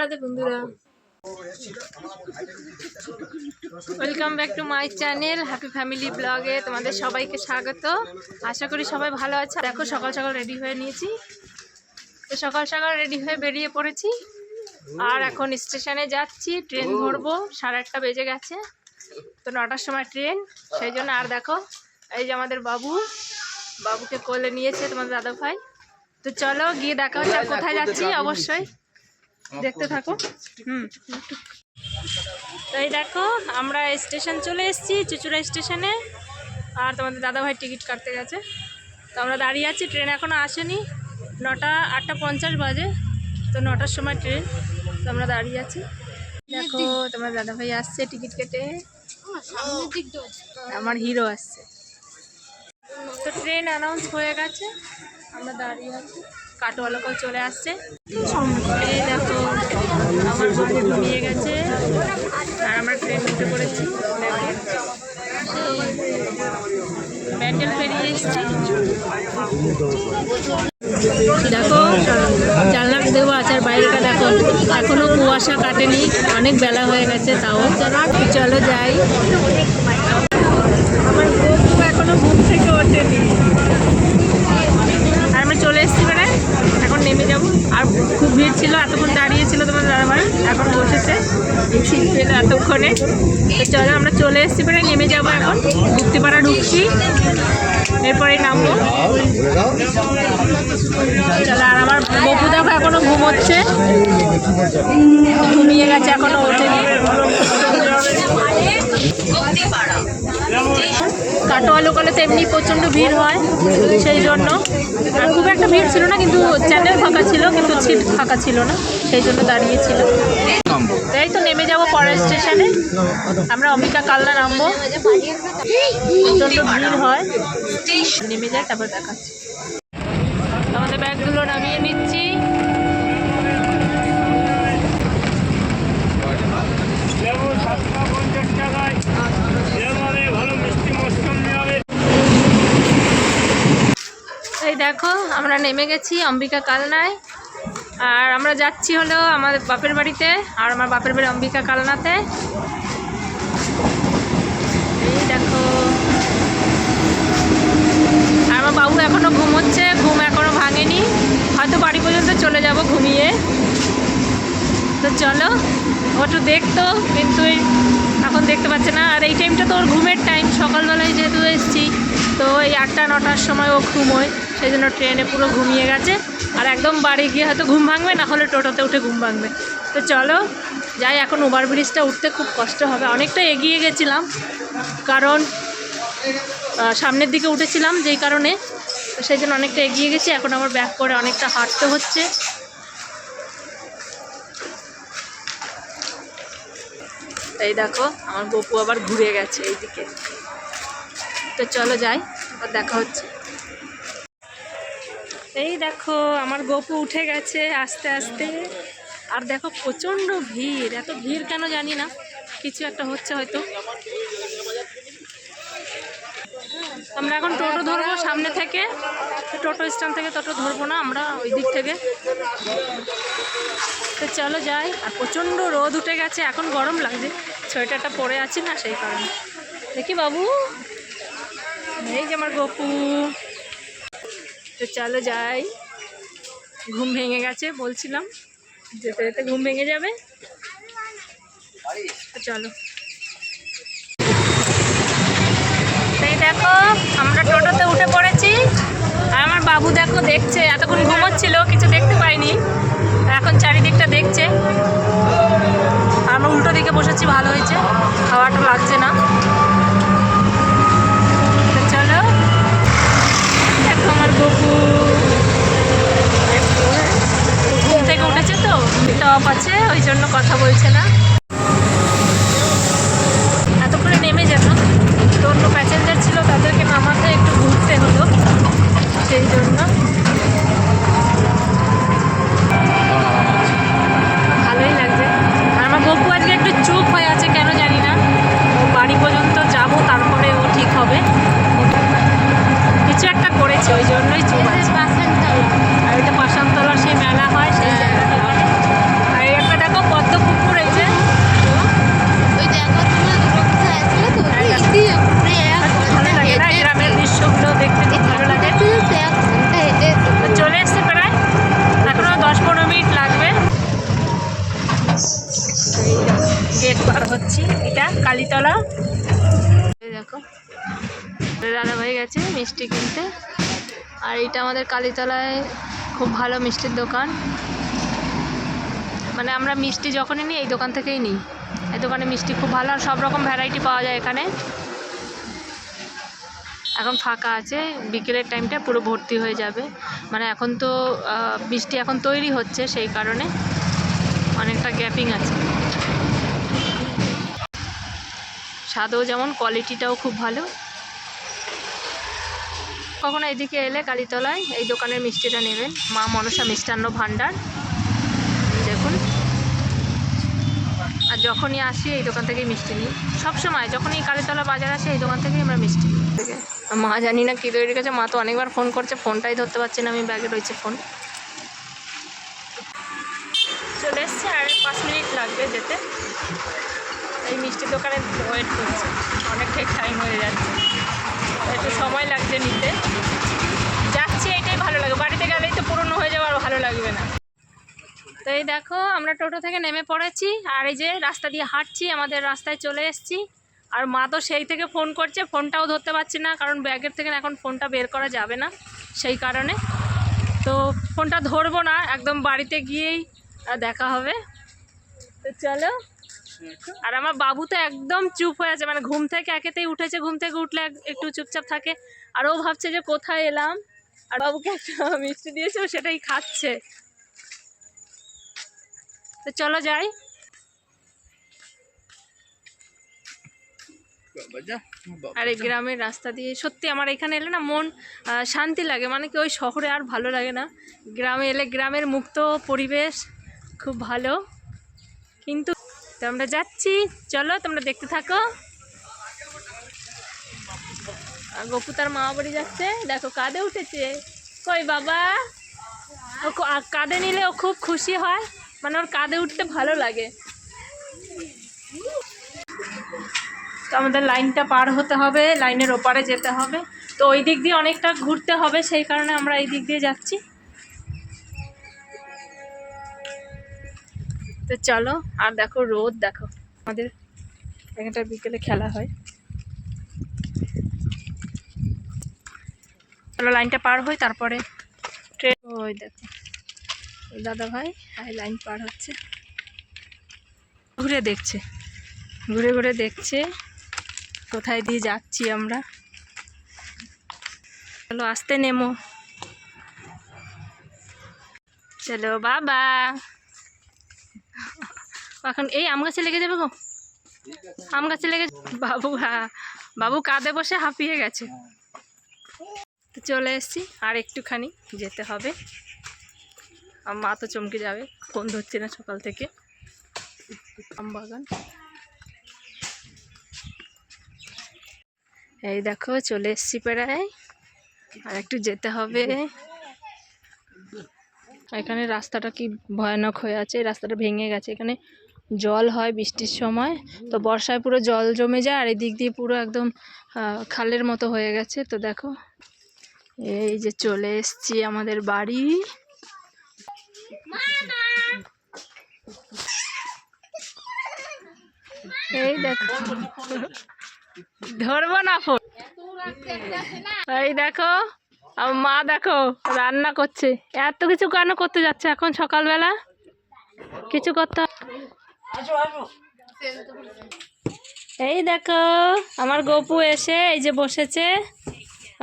রাধে বন্ধুরা। Welcome back to my channel happy family ব্লগে তোমাদের সবাইকে স্বাগত। আশা করি সবাই ভালো আছে। দেখো, সকাল সকাল রেডি হয়ে নিয়েছি। তো সকাল সকাল রেডি হয়ে বেরিয়ে পড়েছি। আর এখন স্টেশনে যাচ্ছি ট্রেন ধরবো। সাড়ে আটটা বেজে গেছে। তো নটার সময় ট্রেন সেই জন্য আর দেখো, এই যে আমাদের বাবু। বাবুকে কোলে নিয়েছে তোমাদের দাদা ভাই তো চলো গিয়ে দেখা হচ্ছে কোথায় যাচ্ছি? অবশ্যই। দেখতে থাকো। হুম। তো এই দেখো আমরা স্টেশন চলে এসেছি চুচুড়া স্টেশনে। আর তোমাদের দাদাভাই টিকিট কাটতে গেছে। তো আমরা দাঁড়িয়ে আছি ট্রেন এখনও আসেনি। নটা আটটা পঞ্চাশ বাজে। তো নটার সময় ট্রেন। তো আমরা দাঁড়িয়ে আছি। দেখো তোমার দাদাভাই আসছে টিকিট কেটে। আমার হিরো আসছে। তো ট্রেন অ্যানাউন্স হয়ে গেছে। আমরা দাঁড়িয়ে আছি। কাটোয়ালাকাও চলে আসছে। এই দেখো, আমার ঘুমিয়ে গেছে আর আমরা ট্রেন উঠে পড়েছি ব্যান্ডেল পেরিয়ে এসেছি। দেখো জানলা দেবো আচার বাইরেটা দেখো, এখনও কুয়াশা কাটেনি, অনেক বেলা হয়ে গেছে তাও। চলো যাই আমার বউ এখনও ঘুম থেকে ওঠেনি আর আমরা চলে এসেছি মানে এখন নেমে যাব আর খুব ভিড় ছিল এতক্ষণ দাঁড়িয়ে ছিল তোমার দাদাভাই এখন বসেছে সিট পেল এতক্ষণে তো চলো আমরা চলে এসেছি মানে নেমে যাব এখন। মুক্তিপাড়া ঢুকছি। এরপরে নামবো। চলো, আর আমার বপু দেখো এখনও ঘুমোচ্ছে। ঘুমিয়ে গেছে, এখনও ওঠেনি। কাটোয়া লোকালে তো এমনি প্রচণ্ড ভিড় হয়, সেই জন্য। আর খুব একটা ভিড় ছিল না, কিন্তু চ্যানেল ফাঁকা ছিল, কিন্তু সিট ফাঁকা ছিল না, সেই জন্য দাঁড়িয়েছিল যাব পরের স্টেশনে। আমরা অম্বিকা কালনা নামবো। ভিড় হয়। নেমে যায়, তারপর দেখাচ্ছি। আমাদের ব্যাগগুলো নামিয়ে নিচ্ছি। দেখো, আমরা নেমে গেছি অম্বিকা কালনায় আর আমরা যাচ্ছি হলো আমাদের বাপের বাড়িতে আর আমার বাপের বাড়ি অম্বিকা কালনাতে। এই দেখো। আর আমার বাবু এখনও ঘুমোচ্ছে, ঘুম এখনও ভাঙেনি। হয়তো বাড়ি পর্যন্ত চলে যাব ঘুমিয়ে। তো চলো, ও একটু দেখতো, কিন্তু এখন দেখতে পাচ্ছে না। আর এই টাইমটা তো ওর ঘুমের টাইম সকালবেলায় যেহেতু এসেছি, তো এই আটটা নটার সময় ও ঘুমোয়। সেই জন্য ট্রেনে পুরো ঘুমিয়ে গেছে। আর একদম বাড়ি গিয়ে হয়তো ঘুম ভাঙবে, না হলে টোটোতে উঠে ঘুম ভাঙবে। তো চলো, যাই, এখন ওভার ব্রিজটা উঠতে খুব কষ্ট হবে। অনেকটা এগিয়ে গেছিলাম, কারণ সামনের দিকে উঠেছিলাম যেই কারণে। সেই জন্য অনেকটা এগিয়ে গেছি, এখন আমার ব্যাক করে অনেকটা হাঁটতে হচ্ছে। এই দেখো, আমার গপু আবার ঘুরে গেছে এইদিকে। তো চলো যাই, আবার দেখা হচ্ছে। এই দেখো, আমার গপু উঠে গেছে আস্তে আস্তে। আর দেখো, প্রচণ্ড ভিড়। এত ভিড় কেন জানি না, কিছু একটা হচ্ছে হয়তো। আমরা এখন টোটো ধরবো সামনে থেকে। টোটো স্ট্যান্ড থেকে টোটো ধরবো না, আমরা ওই দিক থেকে। তো চলো যাই। আর প্রচণ্ড রোদ উঠে গেছে, এখন গরম লাগছে। সোয়েটারটা পরে আছি না, সেই কারণে। দেখি বাবু। এই যে আমার গপু। তো চলো যাই। ঘুম ভেঙে গেছে, বলছিলাম যেতে যেতে ঘুম ভেঙে যাবে। তো চলো। এই দেখো, আমরা টোটোতে উঠে পড়েছি। আর আমার বাবু দেখো দেখছে, এতক্ষণ ঘুমোচ্ছিল, কিছু দেখতে পাইনি। এখন চারিদিকটা দেখছে। আমরা উল্টো দিকে বসেছি, ভালো হয়েছে। হাওয়াটা লাগছে না। কথা বলছে না। কালীতলা। দেখো দাদা ভাই গেছে মিষ্টি কিনতে। আর এটা আমাদের কালীতলায় খুব ভালো মিষ্টির দোকান। মানে আমরা মিষ্টি যখনই নিই, এই দোকান থেকেই নিই। এই দোকানে মিষ্টি খুব ভালো, আর সব রকম ভ্যারাইটি পাওয়া যায় এখানে। এখন ফাঁকা আছে, বিকেলের টাইমটা পুরো ভর্তি হয়ে যাবে। মানে এখন তো মিষ্টি এখন তৈরি হচ্ছে, সেই কারণে অনেকটা গ্যাপিং আছে। স্বাদও যেমন কোয়ালিটিটাও খুব ভালো। কখনো এদিকে এলে কালীতলায় এই দোকানের মিষ্টিটা নেবেন। মা মনসা মিষ্টান্ন ভাণ্ডার। দেখুন। আর যখনই আসি, এই দোকান থেকেই মিষ্টি নিই। সবসময় যখনই কালীতলা বাজার আসে, এই দোকান থেকেই আমরা মিষ্টি নিই। মা জানি না কী তৈরি করেছে মা তো অনেকবার ফোন করছে, ফোনটাই ধরতে পারছি না, আমি ব্যাগে রয়েছে ফোন। চলে এসছে, আর পাঁচ মিনিট লাগবে যেতে। এই মিষ্টির দোকানে ওয়েট করছে। অনেকটাই টাইম হয়ে যাচ্ছে। একটু সময় লাগছে নিতে। যাচ্ছি, এটাই ভালো লাগে। বাড়িতে গেলেই তো পুরনো হয়ে যাবে আর ভালো লাগবে না। তো এই দেখো, আমরা টোটো থেকে নেমে পড়েছি। আর এই যে রাস্তা দিয়ে হাঁটছি, আমাদের রাস্তায় চলে এসেছি। আর মা তো সেই থেকে ফোন করছে। ফোনটাও ধরতে পারছি না, কারণ ব্যাগের থেকে এখন ফোনটা বের করা যাবে না সেই কারণে। তো ফোনটা ধরবো না, একদম বাড়িতে গিয়েই, দেখা হবে। তো চলো আর আমার বাবু তো একদম চুপ হয়ে আছে মানে ঘুম থেকে একেতেই উঠেছে ঘুম থেকে উঠলে একটু চুপচাপ থাকে। আর ও ভাবছে যে কোথায় এলাম। আর বাবুকে একটা মিষ্টি দিয়েছে ও সেটাই খাচ্ছে। তো চলো যাই। আর এই গ্রামের রাস্তা দিয়ে সত্যি আমার এখানে এলে না মন শান্তি লাগে মানে কি ওই শহরে আর ভালো লাগে না। গ্রামে এলে গ্রামের মুক্ত পরিবেশ খুব ভালো। কিন্তু তো আমরা যাচ্ছি। চলো, তোমরা দেখতে থাকো। গপু তার মামা বাড়ি যাচ্ছে। দেখো, কাঁদে উঠেছে। কই বাবা? ও কাঁদে নিলে ও খুব খুশি হয়। মানে ওর কাঁদে উঠতে ভালো লাগে। তো আমাদের লাইনটা পার হতে হবে, লাইনের ওপারে যেতে হবে। তো ওই দিক দিয়ে অনেকটা ঘুরতে হবে, সেই কারণে আমরা এই দিক দিয়ে যাচ্ছি। তো চলো, আর দেখো রোদ, দেখো। আমাদের এখানটা বিকেলে খেলা হয়। চলো, লাইনটা পার হই, তারপরে ট্রেন ওই দেখো। দাদা ভাই আর লাইন পার হচ্ছে। ঘুরে দেখছে। ঘুরে ঘুরে দেখছে। কোথায় দিয়ে যাচ্ছি আমরা। চলো, আসতে নেমো। চলো, বাবা। এখন এই আম গাছে লেগে যাবে গো। আম গাছে লেগে বাবু হ্যাঁ বাবু কাঁধে বসে হাঁপিয়ে গেছে। তো চলে এসেছি, আর একটুখানি যেতে হবে। মা তো চমকে যাবে, ফোন ধরছে না সকাল থেকে। আম বাগান। এই দেখো, চলে এসছি প্রায়। আর একটু যেতে হবে। এখানে রাস্তাটা কি ভয়ানক হয়ে আছে? রাস্তাটা ভেঙে গেছে। এখানে জল হয় বৃষ্টির সময়। তো বর্ষায় পুরো জল জমে যায়, আর এদিক দিয়ে পুরো একদম খালের মতো হয়ে গেছে। তো দেখো, এই যে চলে এসছি আমাদের বাড়ি। এই দেখো, ধরবো না ফোন? এই দেখো মা দেখো, রান্না করছে। এত কিছু কেন করতে যাচ্ছে? এখন সকালবেলা কিছু করতে এই দেখো, আমার গপু এসে এই যে বসেছে,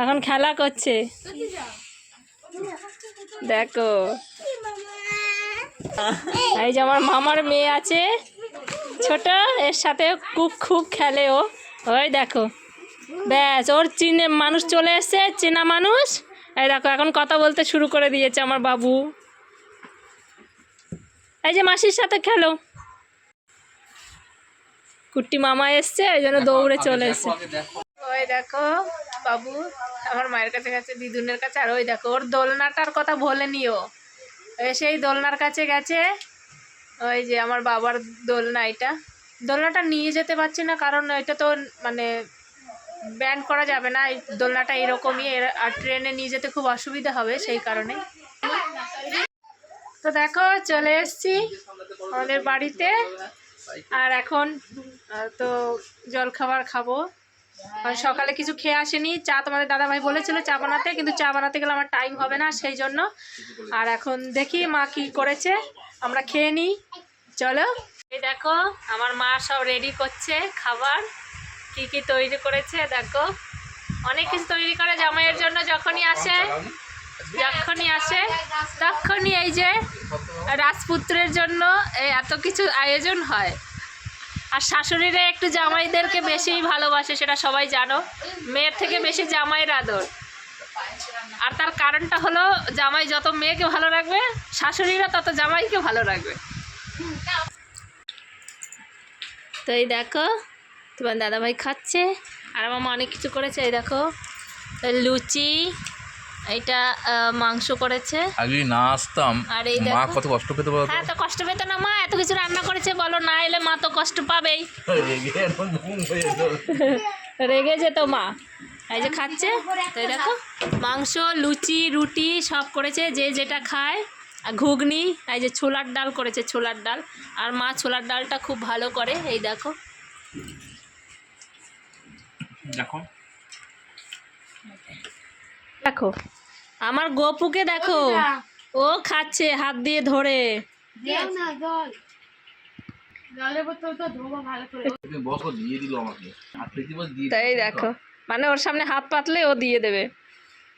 এখন খেলা করছে। দেখো। এই যে আমার মামার মেয়ে আছে, ছোট, এর সাথে খুব খুব খেলে ও। ওই দেখো। ব্যাস, ওর চিনে মানুষ চলে এসছে, চেনা মানুষ। এই দেখো, এখন কথা বলতে শুরু করে দিয়েছে আমার বাবু। এই যে মাসির সাথে খেলো। কুট্টি মামা এসছে এই জন্য দৌড়ে চলে এসছে। ওই দেখো বাবু আমার মায়ের কাছে গেছে দিদুনের কাছে আর ওই দেখো ওর দোলনাটার কথা ভোলেনি ও সেই দোলনার কাছে গেছে ওই যে আমার বাবার দোলনা এটা। দোলনাটা নিয়ে যেতে পারছি না কারণ এটা তো মানে ব্যান করা যাবে না এই দোলনাটা এরকমই আর ট্রেনে নিয়ে যেতে খুব অসুবিধা হবে সেই কারণে তো দেখো চলে এসেছি আমাদের বাড়িতে আর এখন তো জল খাবার খাব। সকালে কিছু খেয়ে আসেনি। চা তোমাদের দাদাভাই বলেছিল চা বানাতে, কিন্তু চা বানাতে গেলে আমার টাইম হবে না, সেই জন্য। আর এখন দেখি মা কি করেছে। আমরা খেয়ে নিই। চলো। এই দেখো, আমার মা সব রেডি করছে খাবার। কি কি তৈরি করেছে, দেখো। অনেক কিছু তৈরি করে জামাইয়ের জন্য যখনই আসে যখনই আসে, তখনই এই যে রাজপুত্রের জন্য এত কিছু আয়োজন হয়। আর শাশুড়িরা একটু জামাইদেরকে বেশি ভালোবাসে, সেটা সবাই জানো। মেয়ের থেকে বেশি জামাইয়ের আদর। আর তার কারণটা হলো, জামাই যত মেয়েকে ভালো রাখবে, শাশুড়িরা তত জামাইকে ভালো রাখবে। তো এই দেখো, তোমার দাদাভাই খাচ্ছে, আর আমার অনেক কিছু করেছে, এই দেখো। লুচি এইটা আহ, মাংস করেছে। আগে না আসতাম আর এই মা। কত কষ্ট পেতে বলতো হ্যাঁ তো কষ্ট পেতো না মা এত কিছু রান্না করেছে বলো না এলে মা তো কষ্ট পাবেই। রেগে যেত। মা। এই যে খাচ্ছে তো এই দেখো মাংস লুচি রুটি সব করেছে যে যেটা খায়। আর ঘুগনি এই যে ছোলার ডাল করেছে ছোলার ডাল। আর মা ছোলার ডালটা খুব ভালো করে এই দেখো। দেখো। দেখো আমার গপুকে দেখো। ও খাচ্ছে হাত দিয়ে ধরে। তুমি বসো দিয়ে দিল আমাকে। আর প্রীতিবাস দিয়ে তাই দেখো। মানে ওর সামনে হাত পাতলে ও দিয়ে দেবে।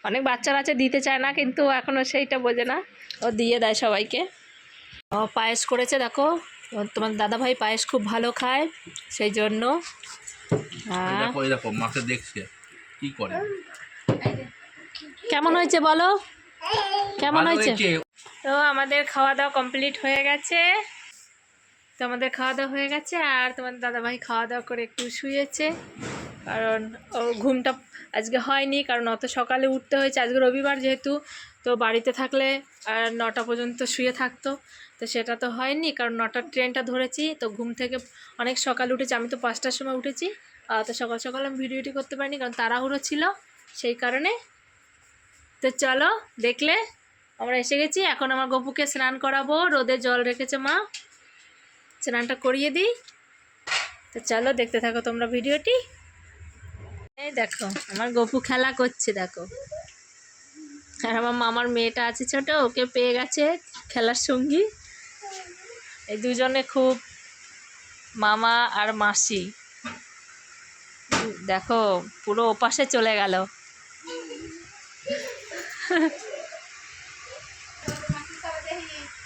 অনেক বাচ্চারা আছে দিতে চায় না কিন্তু এখনও সেইটা বোঝে না। ও দিয়ে দেয় সবাইকে। ও পায়েস করেছে দেখো। ও তোমার দাদাভাই পায়েস খুব ভালো খায় সেই জন্য। হ্যাঁ দেখো মাকে দেখছে। কি করে? কেমন হয়েছে বলো? কেমন হয়েছে। তো আমাদের খাওয়া দাওয়া কমপ্লিট হয়ে গেছে। তো আমাদের খাওয়া দাওয়া হয়ে গেছে আর তোমার দাদাভাই খাওয়া দাওয়া করে একটু শুয়েছে। কারণ ও ঘুমটা আজকে হয়নি কারণ অত সকালে উঠতে হয়েছে। আজকে রবিবার যেহেতু তো বাড়িতে থাকলে আর নটা পর্যন্ত শুয়ে থাকতো। তো সেটা তো হয়নি কারণ নটার ট্রেনটা ধরেছি। তো ঘুম থেকে অনেক সকালে উঠেছি। আমি তো পাঁচটার সময় উঠেছি। তো সকাল সকাল আমি ভিডিওটি করতে পারিনি কারণ তাড়াহুড়ো ছিল। সেই কারণে তো চলো দেখলে আমরা এসে গেছি। এখন আমার গপুকে স্নান করাবো। রোদে জল রেখেছে মা। স্নানটা করিয়ে দিই। তো চলো দেখতে থাকো তোমরা ভিডিওটি। এই দেখো, আমার গপু খেলা করছে, দেখো। আর আমার মামার মেয়েটা আছে ছোট, ওকে পেয়ে গেছে খেলার সঙ্গী। এই দুজনে খুব মামা আর মাসি। দেখো, পুরো ওপাশে চলে গেল।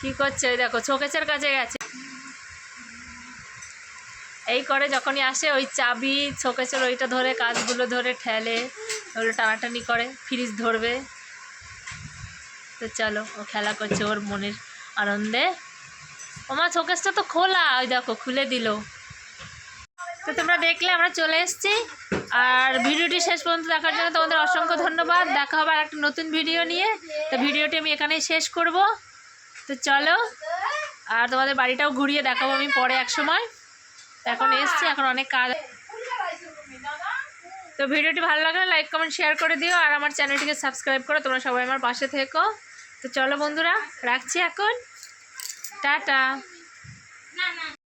কি করছে? ওই দেখো চোখেচের কাছে গেছে। এই করে যখনই আসে, ওই চাবি চোখেচের ওইটা ধরে, কাজগুলো ধরে ঠেলে, ওগুলো টানাটানি করে, ফ্রিজ ধরবে। তো চলো, ও খেলা করছে ওর মনের আনন্দে। আমার চোখেসটা তো খোলা। ওই দেখো, খুলে দিল। তো তোমরা দেখলে আমরা চলে এসেছি। আর ভিডিওটি শেষ পর্যন্ত দেখার জন্য তোমাদের অসংখ্য ধন্যবাদ। দেখা হবে আর একটা নতুন ভিডিও নিয়ে। তো ভিডিওটি আমি এখানেই শেষ করব। তো চলো, আর তোমাদের বাড়িটাও ঘুরিয়ে দেখাবো আমি পরে এক সময়। এখন এসছি, এখন অনেক কাজ। তো ভিডিওটি ভালো লাগলে লাইক, কমেন্ট, শেয়ার করে দিও। আর আমার চ্যানেলটিকে সাবস্ক্রাইব করো তোমরা সবাই আমার পাশে থেকো। তো চলো বন্ধুরা, রাখছি এখন। টাটা।